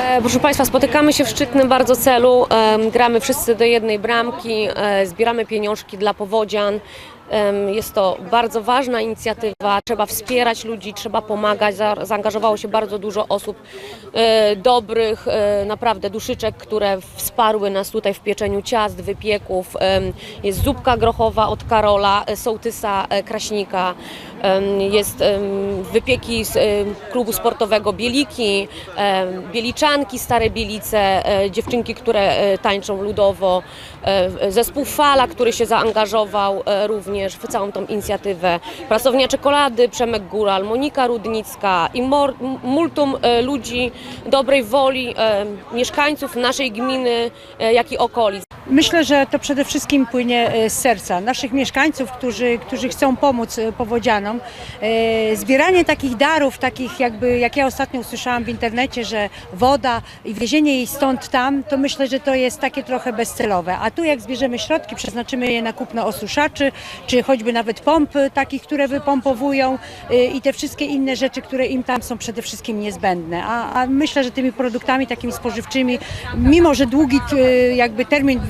E, Proszę Państwa, spotykamy się w szczytnym bardzo celu. Gramy wszyscy do jednej bramki, e, zbieramy pieniążki dla powodzian. Jest to bardzo ważna inicjatywa. Trzeba wspierać ludzi, trzeba pomagać. Za- Zaangażowało się bardzo dużo osób e, dobrych, e, naprawdę duszyczek, które wsparły nas tutaj w pieczeniu ciast, wypieków. Jest zupka grochowa od Karola, e, sołtysa Kraśnika. Jest wypieki z klubu sportowego Bieliki, Bieliczanki, Stare Bielice, dziewczynki, które tańczą ludowo, zespół Fala, który się zaangażował e, również w całą tą inicjatywę, pracownia czekolady, Przemek Góral, Monika Rudnicka i multum e, ludzi dobrej woli, e, mieszkańców naszej gminy, e, jak i okolic. Myślę, że to przede wszystkim płynie e, z serca naszych mieszkańców, którzy, którzy chcą pomóc e, powodzianom. E, Zbieranie takich darów, takich jakby, jak ja ostatnio usłyszałam w internecie, że woda i wiezienie jej stąd tam, to myślę, że to jest takie trochę bezcelowe. A tu jak zbierzemy środki, przeznaczymy je na kupno osuszaczy, czy choćby nawet pomp takich, które wypompowują i te wszystkie inne rzeczy, które im tam są przede wszystkim niezbędne. A, a myślę, że tymi produktami takimi spożywczymi, mimo że długi jakby termin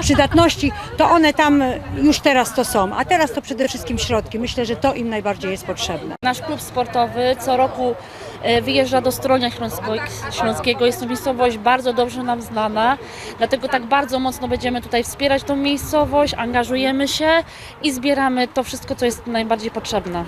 przydatności, to one tam już teraz to są. A teraz to przede wszystkim środki. Myślę, że to im najbardziej jest potrzebne. Nasz klub sportowy co roku e, wyjeżdża do Stronia Śląskiego. Jest to miejscowość bardzo dobrze nam znana, dlatego tak bardzo mocno będziemy tutaj wspierać tą miejscowość, angażujemy się i zbieramy to wszystko, co jest najbardziej potrzebne.